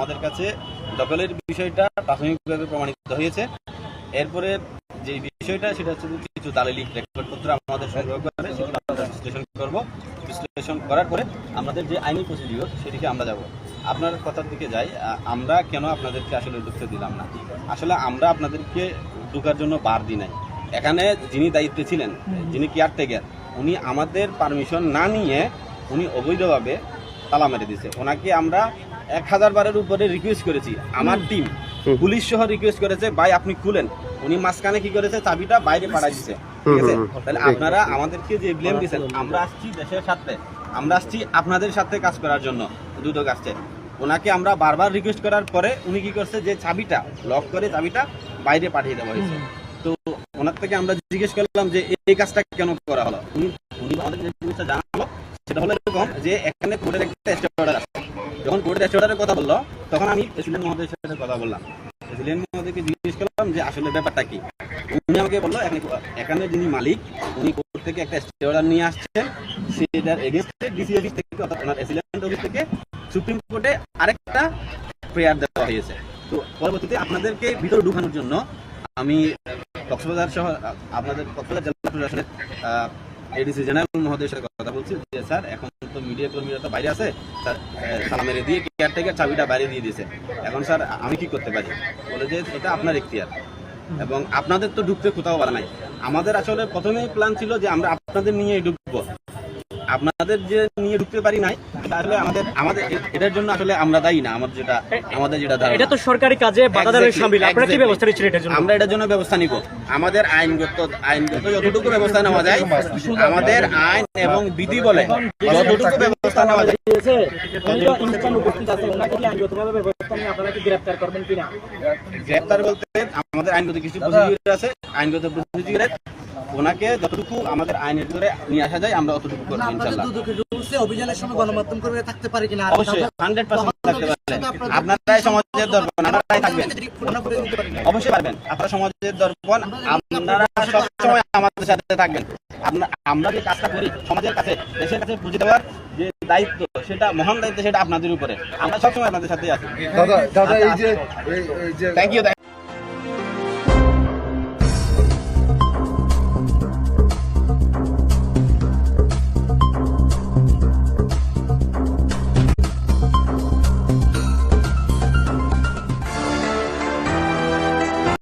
আমাদের কাছে দখলের বিষয়টা প্রাথমিকভাবে প্রমাণিত হয়েছে। এরপরে যে বিষয়টা, সেটা হচ্ছে কিছু দালালি রেকর্ডপত্র আমাদের সংগ্রহ করে সেগুলো আমরা বিশ্লেষণ করব। বিশ্লেষণ করার পরে আমাদের যে আইনি প্রসিডিওর সেদিকে আমরা যাব। আপনার কথার দিকে যাই আমরা কেন আপনাদেরকে আসলে ঢুকতে দিলাম না? আসলে আমরা আপনাদেরকে ঢুকার জন্য বার দিই নাই। এখানে যিনি দায়িত্বে ছিলেন, যিনি কেয়ারটেকার উনি আমাদের পারমিশন না নিয়ে উনি অবৈধভাবে তালা মেরে দিছে ওনাকে আমরা এক হাজার বারের উপরে রিকোয়েস্ট করেছি। আমার টিম পুলিশ সহ রিকোয়েস্ট করেছে ভাই আপনি খুলেন। উনি মাঝখানে কি করেছে? চাবিটা বাইরে পাঠাই দিছে। ঠিক আছে? তাহলে আপনারা আমাদেরকে যে ব্লেম দিচ্ছেন আমরা আসছি দেশের সাথে আমরা আসছি আপনাদের সাথে কাজ করার জন্য দুদক আসছে। ওনাকে আমরা বারবার রিকোয়েস্ট করার পরে উনি কি করছে? যে চাবিটা লক করে চাবিটা বাইরে পাঠিয়ে দেওয়া হয়েছে। তো ওনার থেকে আমরা জিজ্ঞেস করলাম যে এই কাজটা কেন করা হলো? উনি উনি আমাদের যে জিনিসটা জানালো সেটা হলো এরকম যে এখানে কোর্টের একটা স্টে অর্ডার আছে। যখন কোর্টের স্টে কথা বলল, তখন আমি প্রেসিডেন্ট মহোদয়ের সাথে কথা বললাম। প্রেসিডেন্ট মহোদয়কে জিজ্ঞেস করলাম যে আসলে ব্যাপারটা কি? উনি আমাকে বলল, এখানে যিনি মালিক, উনি কোর্ট থেকে একটা স্টে অর্ডার নিয়ে আসছেন সেটার এগেনস্টে ডিসি অফিস থেকে অর্থাৎ ওনার এসিলেন্ট অফিস থেকে সুপ্রিম কোর্টে আরেকটা প্রেয়ার দেওয়া হয়েছে। তো পরবর্তীতে আপনাদেরকে ভিতরে ঢুকানোর জন্য আমি কক্সবাজার সহ আপনাদের কক্সবাজার জেলা প্রশাসনের এডিসি জেনারেল মহোদয়ের সাথে কথা বলছি যে, স্যার, এখন তো মিডিয়া কর্মীরা তো বাইরে আছে। স্যার সালামের দিয়ে কেয়ারটেকার চাবিটা বাইরে দিয়ে দিয়েছে। এখন, স্যার, আমি কি করতে পারি? বলে যে, এটা আপনার এখতিয়ার। এবং আপনাদের তো ঢুকতে কোথাও পারা নাই। আমাদের আসলে প্রথমেই প্ল্যান ছিল যে আমরা আপনাদের নিয়ে ঢুকবো। আপনাদের যে নিয়ে ঢুকতে পারি নাই আমাদের আমাদের এটার জন্য আসলে আমরা দায়ী না আমার যেটা আমাদের যেটা এটা তো সরকারি কাজে বাধা দেওয়ার Exactly, আপনারা কি ব্যবস্থা নিচ্ছেন এটার জন্য? আমরা এটার জন্য ব্যবস্থা নিব। আমাদের আইনগত আইনগত যতটুকু ব্যবস্থা নেওয়া যায় আমাদের আইন এবং বিধি বলে যতটুকু ব্যবস্থা নেওয়া যায়। গ্রেপ্তার বলতে আমাদের আইনগত কিছু প্রসিডিউর আছে আইনগত প্রসিডিউরে ওনাকে যতটুকু আমাদের আইনের ধরে নিয়ে আসা যায় আমরা অতটুকু করব ইনশাল্লাহ। অভিযানের সময় গণমাধ্যম কর্মীরা থাকতে পারে কিনা অবশ্যই হান্ড্রেড পার্সেন্ট থাকতে পারবেন আপনারাই সমাজের দর্পণ আপনারাই থাকবেন। আমরা করে দিতে পারি না। অবশ্যই পারবেন। আপনারা সমাজের দর্পণ আপনারা সবসময় আমাদের সাথে থাকবেন। আমরা আমরা যে কাজটা করি সমাজের কাছে দেশের কাছে পুঁজি দেওয়ার যে দায়িত্ব সেটা মহান দায়িত্ব সেটা আপনাদের উপরে। আমরা সবসময় আপনাদের সাথে আছি। দাদা দাদা এই যে এই- এই যে থ্যাংক ইউ